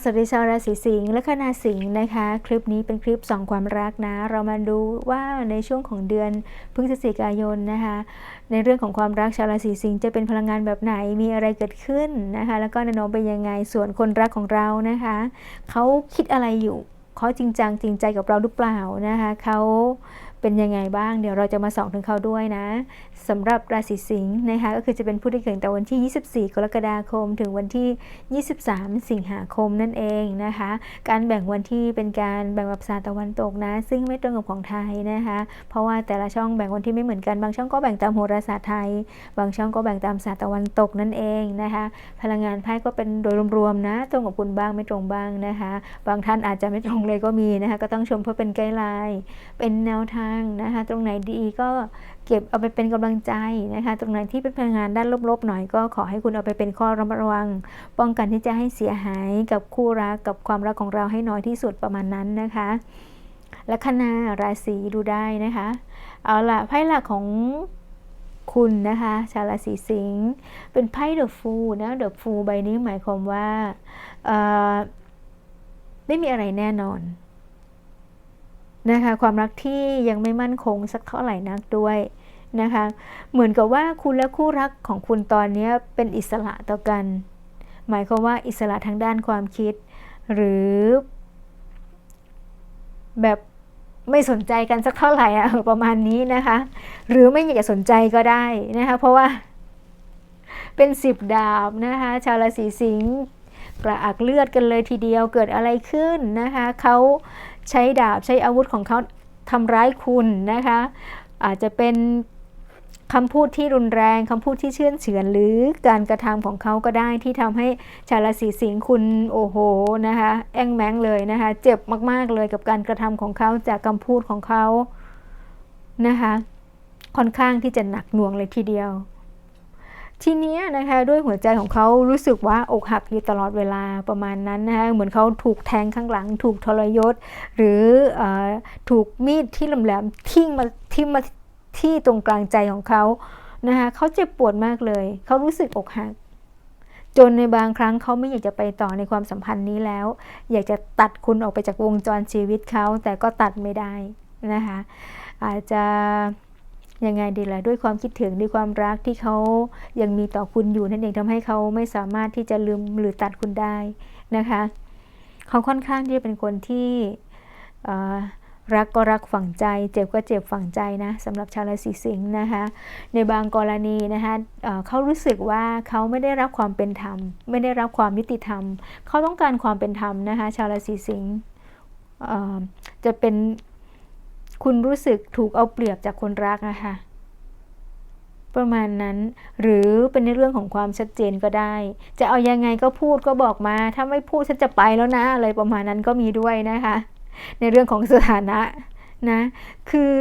สวัสดีชาวราศีสิงห์และคณาสิงห์นะคะ คลิปนี้เป็นคลิปสองความรักนะ เรามาดูว่าในช่วงของเดือนพฤศจิกายนนะคะ ในเรื่องของความรักชาวราศีสิงห์จะเป็นพลังงานแบบไหนมีอะไรเกิดขึ้นนะคะ แล้วก็แนวโน้มเป็นยังไงส่วนคนรักของเรานะคะเขาคิดอะไรอยู่เขาจริงจังจริงใจกับเราหรือเปล่านะคะเขาเป็นยังไงบ้าง เดี๋ยวเราจะมาส่องถึงเขาด้วยนะ สำหรับราศีสิงห์นะคะก็คือจะเป็นผู้ที่เกิดแต่วันที่ 24 กรกฎาคม ถึงวันที่ 23 สิงหาคมนั่นเองนะคะ การแบ่งวันที่เป็นการแบ่งแบบศาสตร์ตะวันตกนะ ซึ่งไม่ตรงกับของไทยนะคะ เพราะว่าแต่ละช่องแบ่งวันที่ไม่เหมือนกัน บางช่องก็แบ่งตามโหราศาสตร์ไทย บางช่องก็แบ่งตามศาสตร์ตะวันตกนั่นเองนะคะ พลังงานไพ่ก็เป็นโดยรวมๆนะ ตรงกับคุณบ้างไม่ตรงบ้างนะคะ บางท่านอาจจะไม่ตรงเลยก็มีนะคะ ก็ต้องชมเพื่อเป็นไกด์ไลน์ เป็นแนวทางนะคะ ตรงไหนดีก็เก็บเอาไปเป็นกำลังใจนะคะ ตรงไหนที่เป็นพลังงานด้านลบๆหน่อยก็ขอให้คุณเอาไปเป็นข้อระมัดระวัง ป้องกันที่จะให้เสียหายกับคู่รักกับความรักของเราให้น้อยที่สุดประมาณนั้นนะคะและคณาราศีดูได้นะคะ เอาละไพ่หลักของคุณนะคะ ชาวราศีสิงห์เป็นไพ่เดอะฟูนะเดอะฟูใบนี้หมายความว่าไม่มีอะไรแน่นอน นะคะความรักที่ยังไม่มั่นคงสักเท่าไหร่นักด้วยนะคะเหมือนกับว่าคุณและคู่รักของคุณตอนนี้เป็นอิสระต่อกัน หมายความว่าอิสระทางด้านความคิด หรือแบบไม่สนใจกันสักเท่าไหร่อะประมาณนี้นะคะ หรือไม่อยากจะสนใจก็ได้นะคะเพราะว่าเป็นสิบดาบนะคะชาวราศีสิงห์กระอักเลือดกันเลยทีเดียวเกิดอะไรขึ้นนะคะเขา ใช้ดาบใช้อาวุธของเขาทำร้ายคุณนะคะ อาจจะเป็นคำพูดที่รุนแรงคำพูดที่เชื่อเฉือนหรือการกระทำของเขาก็ได้ที่ทำให้ชาวราศีสิงคุณโอ้โหนะคะแองแมงเลยนะคะเจ็บมากๆเลยกับการกระทำของเขาจากคำพูดของเขานะคะค่อนข้างที่จะหนักหน่วงเลยทีเดียว ทีนี้นะคะด้วยหัวใจของเขารู้สึกว่าอกหักอยู่ตลอดเวลาประมาณนั้นนะคะเหมือนเขาถูกแทงข้างหลัง ถูกทรยศ หรืออถูกมีดที่แหลมๆทิ่งมาทิ่มาที่ตรงกลางใจของเขานะคะเขาเจ็บปวดมากเลย เขารู้สึกอกหัก จนในบางครั้งเขาไม่อยากจะไปต่อในความสัมพันธ์นี้แล้ว อยากจะตัดคุณออกไปจากวงจรชีวิตเขาแต่ก็ตัดไม่ได้นะคะอาจจะ ยังไงดีล่ะด้วยความคิดถึงด้วยความรักที่เขายังมีต่อคุณอยู่นั่นเองทำให้เขาไม่สามารถที่จะลืมหรือตัดคุณได้นะคะ เขาค่อนข้างที่จะเป็นคนที่รักก็รักฝังใจ เจ็บก็เจ็บฝังใจนะสำหรับชาวราศีสิงห์นะคะในบางกรณีนะคะเขารู้สึกว่าเขาไม่ได้รับความเป็นธรรม ไม่ได้รับความยุติธรรม เขาต้องการความเป็นธรรมนะคะชาวราศีสิงห์จะเป็น คุณรู้สึกถูกเอาเปรียบจากคนรักนะคะประมาณนั้น หรือเป็นในเรื่องของความชัดเจนก็ได้ จะเอายังไงก็พูดก็บอกมา ถ้าไม่พูดฉันจะไปแล้วนะอะไรประมาณนั้นก็มีด้วยนะคะ ในเรื่องของสถานะนะ คือ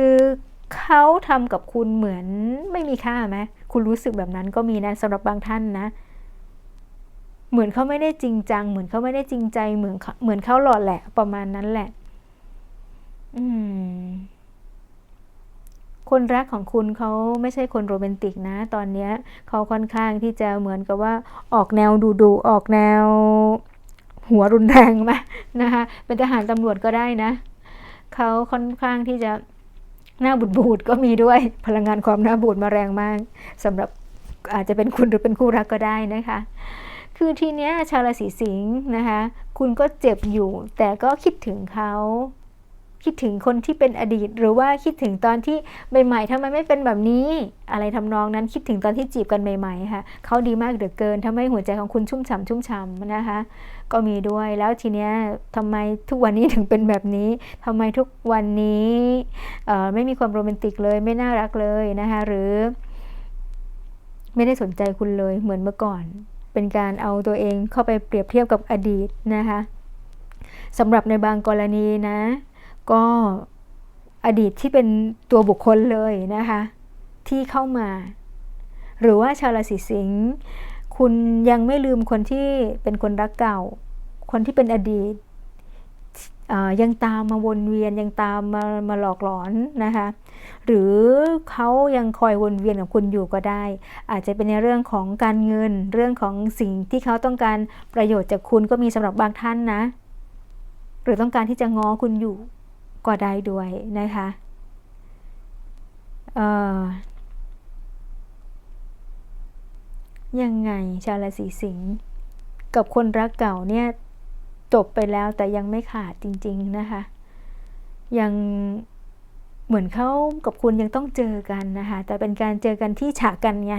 เขาทำกับคุณเหมือนไม่มีค่าไหมคุณรู้สึกแบบนั้นก็มีนะสำหรับบางท่านนะ เหมือนเขาไม่ได้จริงจัง เหมือนเขาไม่ได้จริงใจเหมือนเหมือนเขาหลอดแหละ ประมาณนั้นแหละ อืม คนรักของคุณเขาไม่ใช่คนโรแมนติกนะ ตอนนี้เขาค่อนข้างที่จะเหมือนกับว่าออกแนวดุดุออกแนว หัวรุนแรงไหมนะคะ เป็นทหารตำรวจก็ได้นะ เขาค่อนข้างที่จะหน้าบูดบูดก็มีด้วย พลังงานความหน้าบูดมาแรงมากสำหรับอาจจะเป็นคุณหรือเป็นคู่รักก็ได้นะคะ คือทีเนี้ยชาวราศีสิงห์นะคะ คุณก็เจ็บอยู่ แต่ก็คิดถึงเขา คิดถึงคนที่เป็นอดีต หรือว่าคิดถึงตอนที่ใหม่ๆทำไมไม่เป็นแบบนี้ อะไรทำนองนั้นคิดถึงตอนที่จีบกันใหม่ๆค่ะเขาดีมากเหลือเกินทำให้หัวใจของคุณชุ่มฉ่าชุ่มฉ่านะคะ ก็มีด้วยแล้วทีเนี้ยทำไมทุกวันนี้ถึงเป็นแบบนี้ทำไมทุกวันนี้ไม่มีความโรแมนติกเลยไม่น่ารักเลยนะคะหรือ ไม่ได้สนใจคุณเลยเหมือนเมื่อก่อน เป็นการเอาตัวเองเข้าไปเปรียบเทียบกับอดีตนะคะสำหรับในบางกรณีนะ ก็อดีตที่เป็นตัวบุคคลเลยนะคะ ที่เข้ามา หรือว่าชาวราศีสิงห์คุณยังไม่ลืมคนที่เป็นคนรักเก่า คนที่เป็นอดีตยังตามมาวนเวียนยังตามมามาหลอกหลอนนะคะ หรือเขายังคอยวนเวียนกับคุณอยู่ก็ได้ อาจจะเป็นในเรื่องของการเงิน เรื่องของสิ่งที่เขาต้องการประโยชน์จากคุณก็มีสำหรับบางท่านนะ หรือต้องการที่จะง้อคุณอยู่ ก็ได้ด้วยนะคะเอ่อยังไงชาวราศีสิงห์กับคนรักเก่าเนี่ยจบไปแล้วแต่ยังไม่ขาดจริง ๆนะคะ ยังเหมือนเขากับคุณยังต้องเจอกันนะคะ แต่เป็นการเจอกันที่ฉะกันไง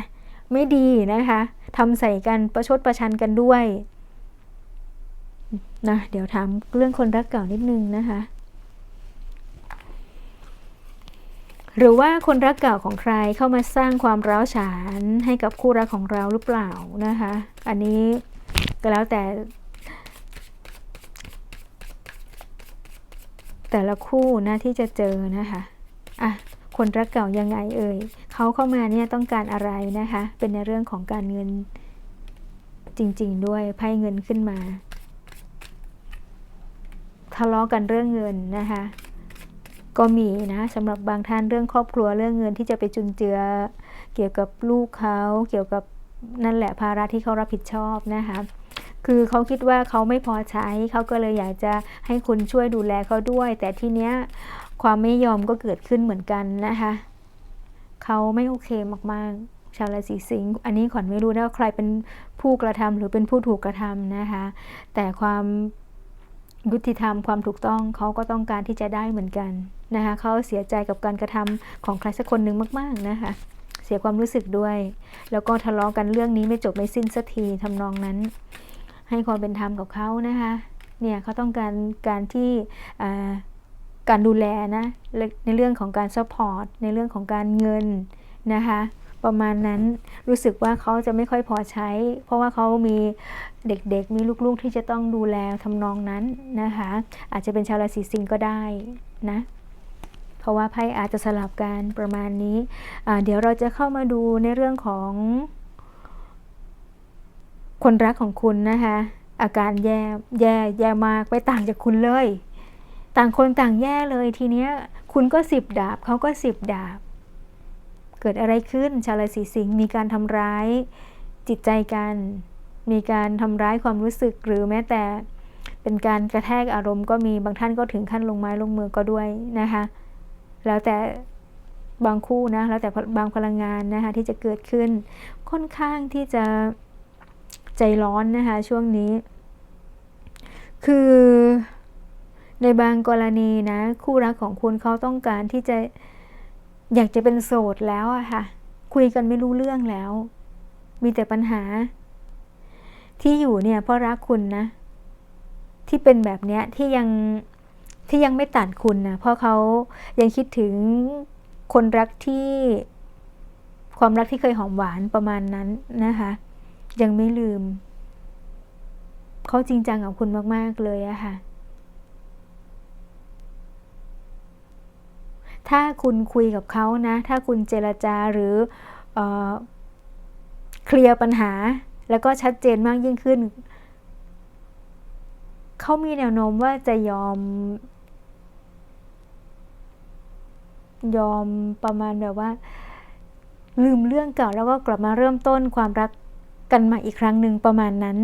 ไม่ดีนะคะทำใส่กันประชดประชันกันด้วยนะเดี๋ยวถามเรื่องคนรักเก่านิดนึงนะคะ หรือว่าคนรักเก่าของใครเข้ามาสร้างความร้าวฉานให้กับคู่รักของเราหรือเปล่านะคะ อันนี้ก็แล้วแต่ แต่ละคู่นะที่จะเจอนะคะอะคนรักเก่ายังไงเอ่ยเขาเข้ามาเนี่ยต้องการอะไรนะคะ เป็นในเรื่องของการเงินจริง ๆ ด้วยไพ่เงินขึ้นมา ทะเลาะกันเรื่องเงินนะคะ ก็มีนะสำหรับบางท่านเรื่องครอบครัวเรื่องเงินที่จะไปจุนเจือ เกี่ยวกับลูกเขาเกี่ยวกับนั่นแหละภาระที่เขารับผิดชอบนะคะคือเขาคิดว่าเขาไม่พอใช้เขาก็เลยอยากจะให้คุณช่วยดูแลเขาด้วย แต่ทีเนี้ยความไม่ยอมก็เกิดขึ้นเหมือนกันนะคะเขาไม่โอเคมากๆ ชาวราศีสิงห์อันนี้ขวัญไม่รู้นะว่าใครเป็นผู้กระทำหรือเป็นผู้ถูกกระทำนะคะ แต่ความยุติธรรมความถูกต้องเขาก็ต้องการที่จะได้เหมือนกัน นะคะเขาเสียใจกับการกระทำของใครสักคนหนึ่งมาก ๆนะคะ เสียความรู้สึกด้วย แล้วก็ทะเลาะกันเรื่องนี้ไม่จบไม่สิ้นสักทีทำนองนั้น ให้ความเป็นธรรมกับเขานะคะเนี่ยเขาต้องการการที่การดูแลนะในเรื่องของการซัพพอร์ตในเรื่องของการเงินนะคะประมาณนั้นรู้สึกว่าเขาจะไม่ค่อยพอใช้ เพราะว่าเขามีเด็กๆ มีลูกๆที่จะต้องดูแลทำนองนั้นนะคะ อาจจะเป็นชาวราศีสิงห์ก็ได้นะ เพราะว่าไพ่อาจจะสลับกันประมาณนี้ เดี๋ยวเราจะเข้ามาดูในเรื่องของ คนรักของคุณนะคะ อาการแย่แย่แย่มากไปต่างจากคุณเลย ต่างคนต่างแย่เลยทีเนี้ยคุณก็สิบดาบเขาก็สิบดาบ เกิดอะไรขึ้นชาวราศีสิงห์มีการทำร้ายจิตใจกัน มีการทำร้ายความรู้สึกหรือแม้แต่เป็นการกระแทกอารมณ์ก็มีบางท่านก็ถึงขั้นลงไม้ลงมือก็ด้วยนะคะ แล้วแต่บางคู่นะแล้วแต่บางพลังงานนะคะที่จะเกิดขึ้นค่อนข้างที่จะใจร้อนนะคะช่วงนี้ คือในบางกรณีนะ คู่รักของคุณเขาต้องการที่จะอยากจะเป็นโสดแล้วอะค่ะ คุยกันไม่รู้เรื่องแล้ว มีแต่ปัญหา ที่อยู่เนี่ยเพราะรักคุณนะ ที่เป็นแบบเนี้ยที่ยัง ที่ยังไม่ตัดคุณนะเพราะเขายังคิดถึงคนรักที่ความรักที่เคยหอมหวานประมาณนั้นนะคะ ยังไม่ลืม เขาจริงจังกับคุณมาก ๆ เลยอะค่ะ ถ้าคุณคุยกับเขานะ ถ้าคุณเจรจาหรือเอเคลียร์ปัญหา แล้วก็ชัดเจนมากยิ่งขึ้น เขามีแนวโน้มว่าจะยอม ยอมประมาณแบบว่า ลืมเรื่องเก่าแล้วก็กลับมาเริ่มต้นความรักกันใหม่อีกครั้งหนึ่งประมาณนั้น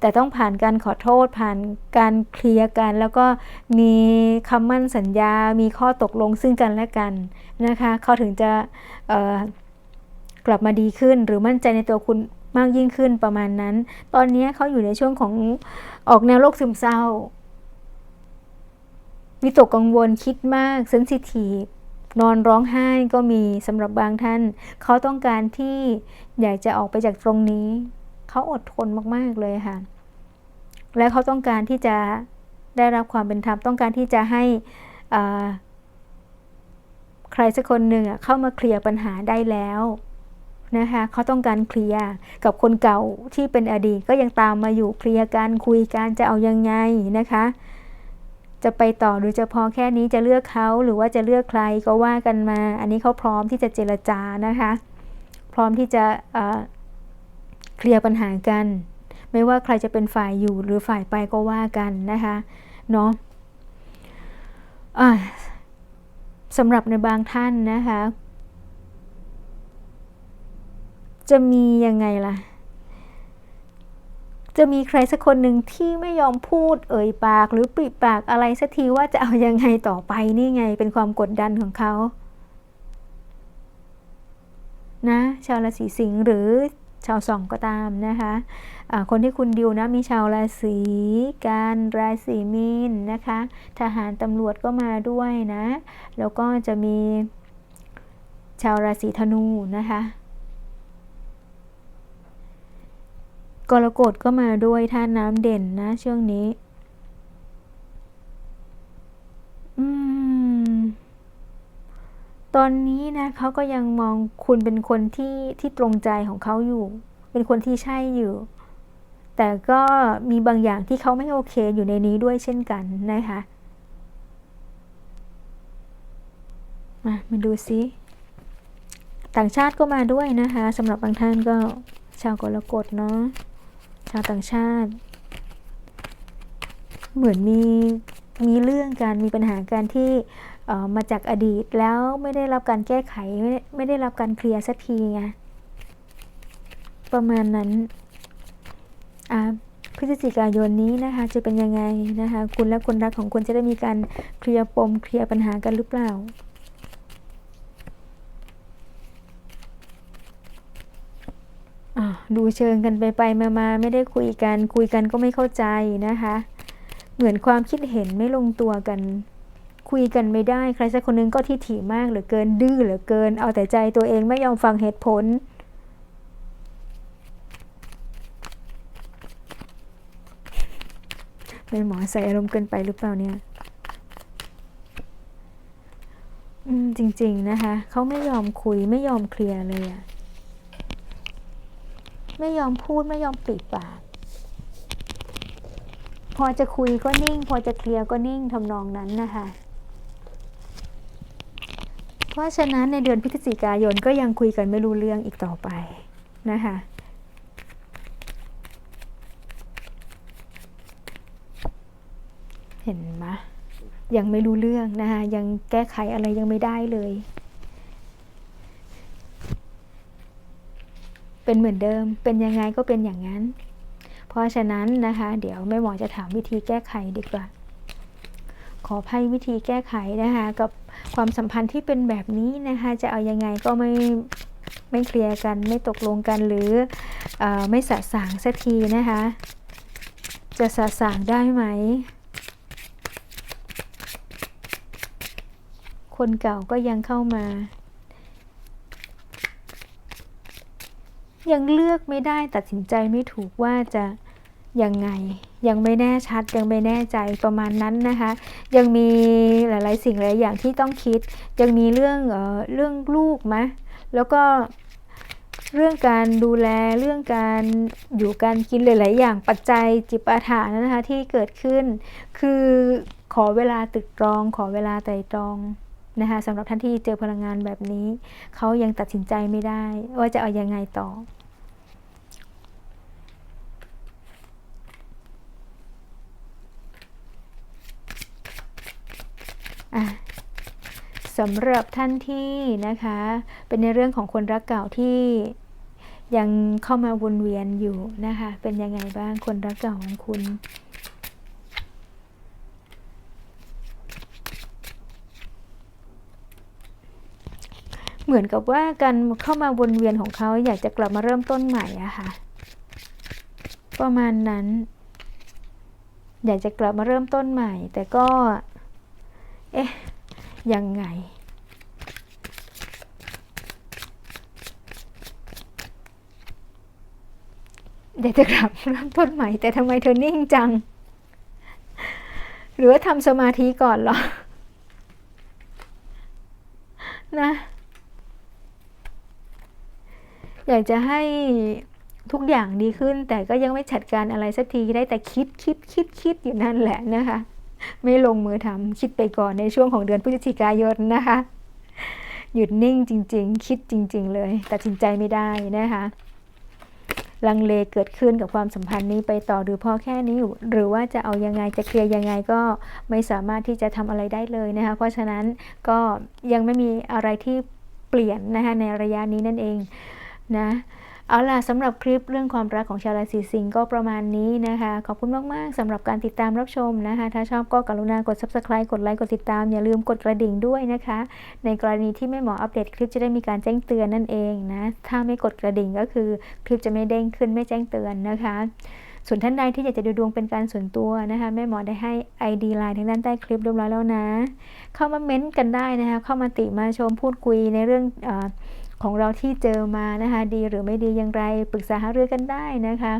แต่ต้องผ่านการขอโทษผ่านการเคลียร์กัน แล้วก็มีคำมั่นสัญญา มีข้อตกลงซึ่งกันและกันนะคะเขาถึงจะกลับมาดีขึ้นหรือมั่นใจในตัวคุณมากยิ่งขึ้นประมาณนั้น ตอนนี้เขาอยู่ในช่วงของออกแนวโรคซึมเศร้าวิตกกังวลคิดมากเซนซิทีฟ นอนร้องไห้ก็มีสำหรับบางท่าน เขาต้องการที่อยากจะออกไปจากตรงนี้ เขาอดทนมากๆเลยค่ะ และเขาต้องการที่จะได้รับความเป็นธรรมต้องการที่จะให้ใครสักคนหนึ่งเข้ามาเคลียร์ปัญหาได้แล้วนะคะเขาต้องการเคลียร์กับคนเก่าที่เป็นอดีตก็ยังตามมาอยู่เคลียร์กันคุยกันจะเอายังไงนะคะ จะไปต่อหรือจะพอแค่นี้จะเลือกเขาหรือว่าจะเลือกใครก็ว่ากันมา อันนี้เขาพร้อมที่จะเจรจานะคะ พร้อมที่จะเคลียร์ปัญหากัน ไม่ว่าใครจะเป็นฝ่ายอยู่หรือฝ่ายไปก็ว่ากันนะคะเนาะสำหรับในบางท่านนะคะ จะมียังไงล่ะ จะมีใครสักคนหนึ่งที่ไม่ยอมพูดเอ่ยปาก หรือปริปากอะไรสักทีว่าจะเอายังไงต่อไปนี่ไงเป็นความกดดันของเขา นะ ชาวราศีสิงห์หรือชาวสองก็ตามนะคะะคนที่คุณดิวนะมีชาวราศีกันราศีมีนนะคะ ทหารตำรวจก็มาด้วยนะ แล้วก็จะมีชาวราศีธนูนะคะ กรกฎก็มาด้วยท่าน้ำเด่นนะช่วงนี้ อืม ตอนนี้นะเขาก็ยังมองคุณเป็นคนที่ที่ตรงใจของเขาอยู่ เป็นคนที่ใช่อยู่ แต่ก็มีบางอย่างที่เขาไม่โอเคอยู่ในนี้ด้วยเช่นกันนะคะ มามาดูซิต่างชาติก็มาด้วยนะคะสำหรับบางท่านก็ชาวกรกฎเนาะ ชาวต่างชาติ เหมือนมีมีเรื่องการมีปัญหาการที่มาจากอดีตแล้วไม่ได้รับการแก้ไขไม่ได้ไม่ได้รับการเคลียร์สักทีไงประมาณนั้นอ่าพฤศจิกายนนี้นะคะจะเป็นยังไงนะคะ คุณและคนรักของคุณจะได้มีการเคลียร์ปมเคลียร์ปัญหากันหรือเปล่า ดูเชิงกันไปไปมามาไม่ได้คุยกัน คุยกันก็ไม่เข้าใจนะคะ เหมือนความคิดเห็นไม่ลงตัวกัน คุยกันไม่ได้ใครสักคนนึงก็ที่ถี่มากเหลือเกินดื้อเหลือเกิน เอาแต่ใจตัวเองไม่ยอมฟังเหตุผลเป็นหมอใส่อารมณ์เกินไปหรือเปล่าเนี่ยจริง ๆ นะคะ เขาไม่ยอมคุยไม่ยอมเคลียร์เลยอะ ไม่ยอมพูดไม่ยอมปิดปาก พอจะคุยก็นิ่ง พอจะเคลียร์ก็นิ่งทำนองนั้นนะคะเพราะฉะนั้นในเดือนพฤศจิกายนก็ยังคุยกันไม่รู้เรื่องอีกต่อไปนะคะเห็นไหมยังไม่รู้เรื่องนะคะยังแก้ไขอะไรยังไม่ได้เลย เป็นเหมือนเดิม เป็นยังไงก็เป็นอย่างนั้น เพราะฉะนั้นนะคะ เดี๋ยวแม่หมอจะถามวิธีแก้ไขดีกว่า ขอให้วิธีแก้ไขนะคะ กับความสัมพันธ์ที่เป็นแบบนี้นะคะ จะเอายังไงก็ไม่ไม่เคลียร์กันไม่ตกลงกันหรืออไม่สะสางสักทีนะคะ จะสะสางได้ไหม คนเก่าก็ยังเข้ามา ยังเลือกไม่ได้ตัดสินใจไม่ถูกว่าจะยังไง ยังไม่แน่ชัดยังไม่แน่ใจประมาณนั้นนะคะ ยังมีหลาย ๆ สิ่งหลายอย่างที่ต้องคิด ยังมีเรื่องเออเรื่องลูกไหมแล้วก็เรื่องการดูแลเรื่องการอยู่การกินหลาย ๆ อย่างปัจจัยจิปาถานะคะที่เกิดขึ้น คือขอเวลาตึกตรอง ขอเวลาไต่ตรองนะคะสำหรับท่านที่เจอพลังงานแบบนี้ เขายังตัดสินใจไม่ได้ ว่าจะเอายังไงต่อ สำหรับท่านที่นะคะ เป็นในเรื่องของคนรักเก่าที่ยังเข้ามาวนเวียนอยู่นะคะ เป็นยังไงบ้างคนรักเก่าของคุณเหมือนกับว่าการเข้ามาวนเวียนของเขาอยากจะกลับมาเริ่มต้นใหม่อะค่ะ ประมาณนั้น อยากจะกลับมาเริ่มต้นใหม่ แต่ก็ เอ๊ะ ยังไงอยากจะกลับเริ่มต้นใหม่ แต่ทำไมเธอนิ่งจัง หรือว่าทำสมาธิก่อนเหรอ นะ อยากจะให้ทุกอย่างดีขึ้นแต่ก็ยังไม่จัดการอะไรสักทีได้แต่คิดคิดคิดคิดอยู่นั่นแหละนะคะ ไม่ลงมือทำคิดไปก่อนในช่วงของเดือนพฤศจิกายนนะคะ หยุดนิ่งจริง ๆ คิดจริง ๆ เลยตัดสินใจไม่ได้นะคะลังเลเกิดขึ้นกับความสัมพันธ์นี้ไปต่อหรือพอแค่นี้อยู่หรือว่าจะเอายังไงจะเคลียร์ยังไงก็ไม่สามารถที่จะทำอะไรได้เลยนะคะ เพราะฉะนั้นก็ยังไม่มีอะไรที่เปลี่ยนนะคะในระยะนี้นั่นเองนะ เอาล่ะสำหรับคลิปเรื่องความรักของชาวราศีสิงห์ก็ประมาณนี้นะคะ ขอบคุณมาก ๆสำหรับการติดตามรับชมนะคะ ถ้าชอบก็กรุณากด subscribe กดไลค์กดติดตาม อย่าลืมกดกระดิ่งด้วยนะคะ ในกรณีที่แม่หมออัปเดตคลิปจะได้มีการแจ้งเตือนนั่นเองนะ ถ้าไม่กดกระดิ่งก็คือคลิปจะไม่เด้งขึ้นไม่แจ้งเตือนนะคะส่วนท่านใดที่อยากจะดูดวงเป็นการส่วนตัวนะคะแม่หมอได้ให้ ID ไลน์ทางด้านใต้คลิปเรียบร้อยแล้วนะ เข้ามาเม้นต์กันได้นะคะ เข้ามาติมาชมพูดคุยในเรื่องอ ของเราที่เจอมานะคะ ดีหรือไม่ดีอย่างไรปรึกษาหารือกันได้นะคะ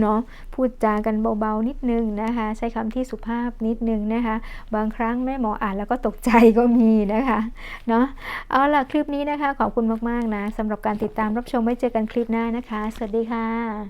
เนาะพูดจากันเบาๆนิดนึงนะคะ ใช้คำที่สุภาพนิดนึงนะคะ บางครั้งแม่หมออ่านแล้วก็ตกใจก็มีนะคะเนาะเอาล่ะคลิปนี้นะคะ ขอบคุณมากๆนะสำหรับการติดตามรับชมไว้เจอกันคลิปหน้านะคะ สวัสดีค่ะ